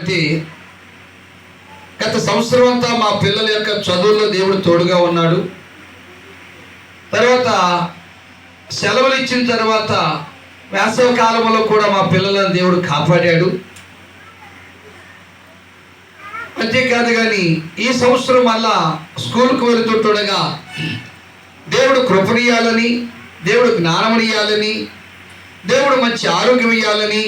ప్రతి గత సంవత్సరం అంతా మా పిల్లల యొక్క చదువుల్లో దేవుడు తోడుగా ఉన్నాడు. తర్వాత సెలవులు ఇచ్చిన తర్వాత వేసవ కాలంలో కూడా మా పిల్లలను దేవుడు కాపాడాడు. అంతేకాదు కానీ ఈ సంవత్సరం మళ్ళా స్కూల్కి వెళుతుంటుండగా దేవుడు కృపణీయాలని దేవుడు జ్ఞానమనియాలని దేవుడు మంచి ఆరోగ్యం ఇవ్వాలని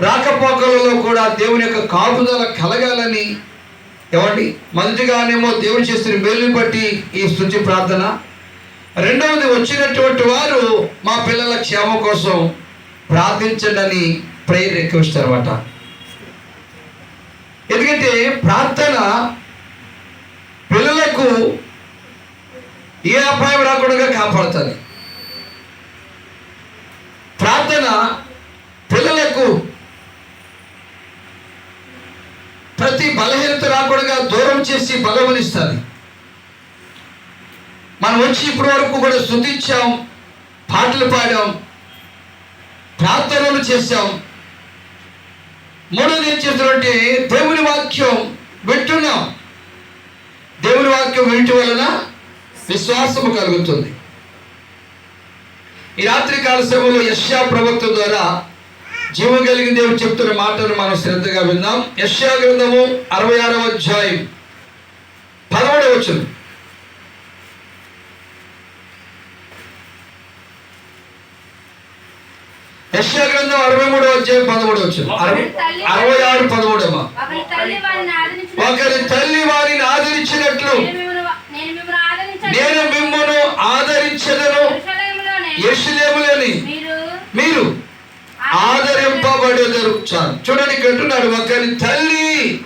రాకపోకలలో కూడా దేవుని యొక్క కాపుదల కలగాలని ఏమండి? మొదటిగానేమో దేవుని చేస్తున్న మేలుని బట్టి ఈ స్థుతి ప్రార్థన. రెండవది వచ్చినటువంటి వారు మా పిల్లల క్షేమం కోసం ప్రార్థించండి అని ప్రేయర్ రిక్వెస్ట్ అనమాట ఎందుకంటే ప్రార్థన పిల్లలకు ఏ అపాయం రాకుండా కాపాడుతుంది. ప్రార్థన పిల్లలకు ప్రతి బలహీనత రాకుండా దూరం చేసి బలమనిస్తుంది మనం వచ్చి ఇప్పటి వరకు కూడా స్థుతించాం పాటలు పాడాం ప్రార్థనలు చేశాం. మూడోది ఏం చేస్తున్నట్టే దేవుని వాక్యం వింటున్నాం. దేవుని వాక్యం వింటి వలన విశ్వాసము కలుగుతుంది. ఈ రాత్రి కాల సమయంలో యశ్యా ప్రవక్త ద్వారా జీవం కలిగిన దేవుడు చెప్తున్న మాటను మనం శ్రద్ధగా విందాం. యశ్యా గ్రంథము అరవై ఆరవ అధ్యాయం పదమూడవ వచ్చింది యశ్యా గ్రంథం అరవై మూడవ అధ్యాయం పదమూడు వచ్చింది అరవై అరవై ఆరు పదమూడమ్మా ఒకరి తల్లి వారిని ఆదరించినట్లు. నేను మిమ్మను ఆదరించదను. యెరూషలేములోనే ఆదరింపబడేదరు చూడండి అంటున్నాడు ఒకరి తల్లి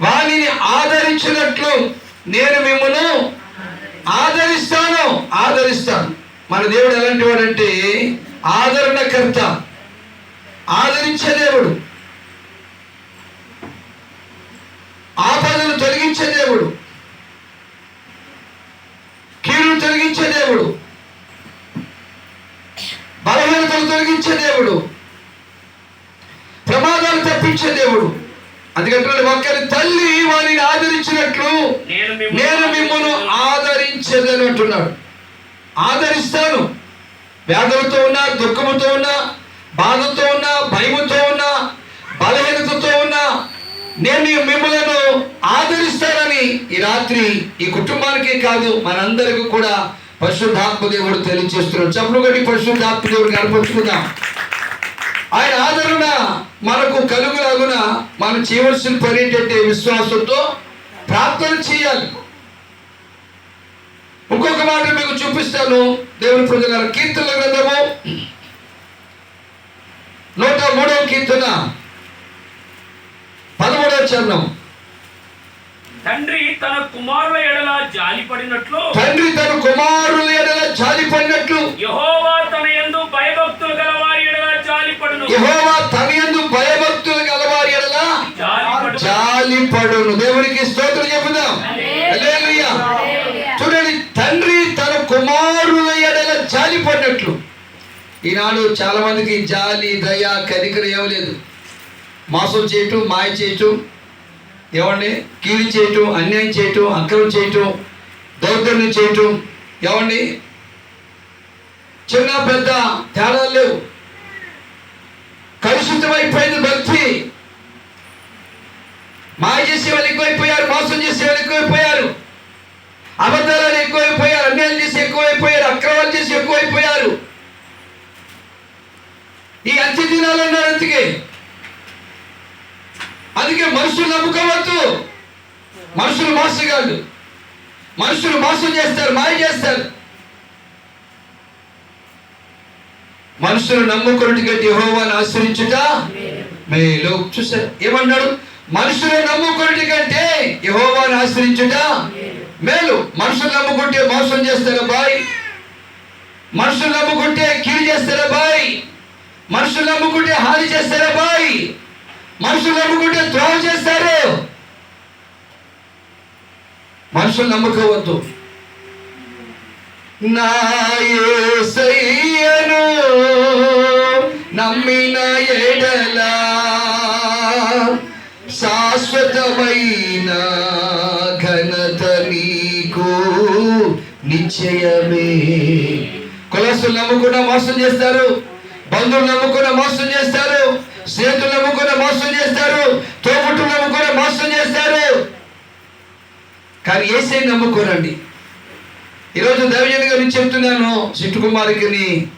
వాణిని ఆదరించినట్లు నేను మిమ్మల్ని ఆదరిస్తాను ఆదరిస్తాను. మన దేవుడు ఎలాంటి వాడంటే ఆదరణకర్త ఆదరించే దేవుడు. ఆపదను తొలగించే దేవుడు కీడు తొలగించే దేవుడు బలహీనతలు తొలగించే దేవుడు ప్రమాదాలు తప్పించే దేవుడు అందుకంటే ఒక్కరి తల్లి వారిని ఆదరించినట్లు నేను మిమ్మల్ని ఆదరించదని అంటున్నాడు. ఆదరిస్తాను. వ్యాధులతో ఉన్నా దుఃఖముతో ఉన్నా బాధతో ఉన్నా భయముతో ఉన్నా బలహీనతతో ఉన్నా నేను మిమ్మలను ఆదరిస్తానని ఈ రాత్రి ఈ కుటుంబానికే కాదు మనందరికీ కూడా పరిశుద్ధాత్మ దేవుడు తెలియజేస్తున్నాడు. చప్పుడు గడి పరిశుద్ధాత్మ దేవుడు కనపరుచుకుందాం. ఆయన ఆదరణ మనకు కలుగులాగున మనం చేయవలసిన పని ఏంటంటే విశ్వాసంతో ప్రార్థన చేయాలి. ఇంకొక మాట మీకు చూపిస్తాను. దేవుని ప్రజల కీర్తన గ్రంథము నూట మూడవ కీర్తన పదమూడవ చరణం. తండ్రి తన కుమారుల ఎడల జాలి పడినట్లు తండ్రి తన కుమారుల ఎడల జాలి పడినట్లు యహోవా తన యందు యెహోవా తన యందు భయభక్తులు గలవారి ఎడల జాలి పడును జాలి పడును దేవునికి స్తోత్రం చెబుదాం. చూడండి తండ్రి తన కుమారుల ఎడల జాలి పడినట్లు ఈనాడు చాలా మందికి జాలి దయ కనికర ఏం లేదు. మోసం చేయటం మాయ చేయటం ఏమండి? కీడు చేయటం అన్యాయం చేయటం అక్రమం చేయటం దౌర్జన్యం చేయటం ఏమండి? చిన్న పెద్ద తేడాలు లేవు. కలుషితమైపోయింది భక్తి. మాయ చేసే వాళ్ళు ఎక్కువైపోయారు మోసం చేసే వాళ్ళు ఎక్కువైపోయారు. అబద్ధాలు ఎక్కువైపోయారు అన్యాయం చేసి ఎక్కువైపోయారు అక్రమాలు చేసి ఎక్కువైపోయారు. ఈ అంత్య దినాలు అన్నారు అందుకే. అందుకే మనుషులు నమ్ముకోవద్దు. మనుషులు మోసగాళ్ళు. మనుషులు మోసం చేస్తారు మాయ చేస్తారు. మనుషులు నమ్ముకున్నట్టుగా కంటే ఆశ్రయించుట? మేలు. చూసారు ఏమన్నాడు? మనుషులు నమ్ముకున్నట్టు కంటే యెహోవాను ఆశ్రయించుట? మేలు. మనుషులు నమ్ముకుంటే మోసం చేస్తారా బాయ్? మనుషులు నమ్ముకుంటే కీడు చేస్తారా బాయ్? మనుషులు నమ్ముకుంటే హాని చేస్తారా బాయ్? మనుషులు నమ్ముకుంటే ద్రోహం చేస్తారు? మనుషులు నమ్ముకోవద్దు. నా యేసయ్యను నమ్మిన ఎడలా శాశ్వతమైన ఘనత నీకు నిశ్చయమే. కులస్తులు నమ్ముకున్న మోసం చేస్తారు బంధువులు నమ్ముకున్న మోసం చేస్తారు స్నేహితులు నమ్ముకున్న మోసం చేస్తారు తోబుట్టు నమ్ముకున్న మోసం చేస్తారు. కానీ ఏసై నమ్ముకోరండి. ఈరోజు దైవజన గారిని చెప్తున్నాను సిట్టు కుమారికి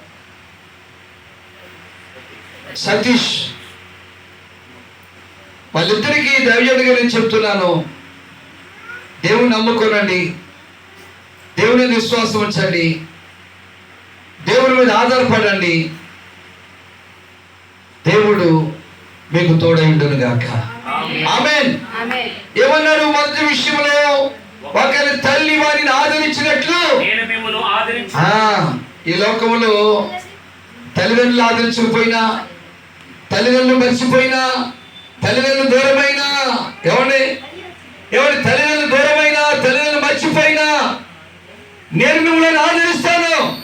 సతీష్ వాళ్ళిద్దరికీ దైవజన గారిని చెప్తున్నాను. దేవుని నమ్ముకోనండి. దేవుని విశ్వాసం ఉంచండి. దేవుని మీద ఆధారపడండి. దేవుడు మీకు తోడైండును గాక ఆమెన్. ఏమన్నాడు మొదటి విషయంలో? ఒకరి తల్లి వారిని ఆదరించినట్లు. నేను ఈ లోకములో తల్లిదండ్రులు ఆదరించకపోయినా తల్లిదండ్రులు మర్చిపోయినా తల్లిదండ్రులు దూరమైనా ఎవరిని? ఎవరి తల్లిదండ్రులు దూరమైనా తల్లిదండ్రులు మర్చిపోయినా నేను మిమ్మల్ని ఆదరిస్తాను.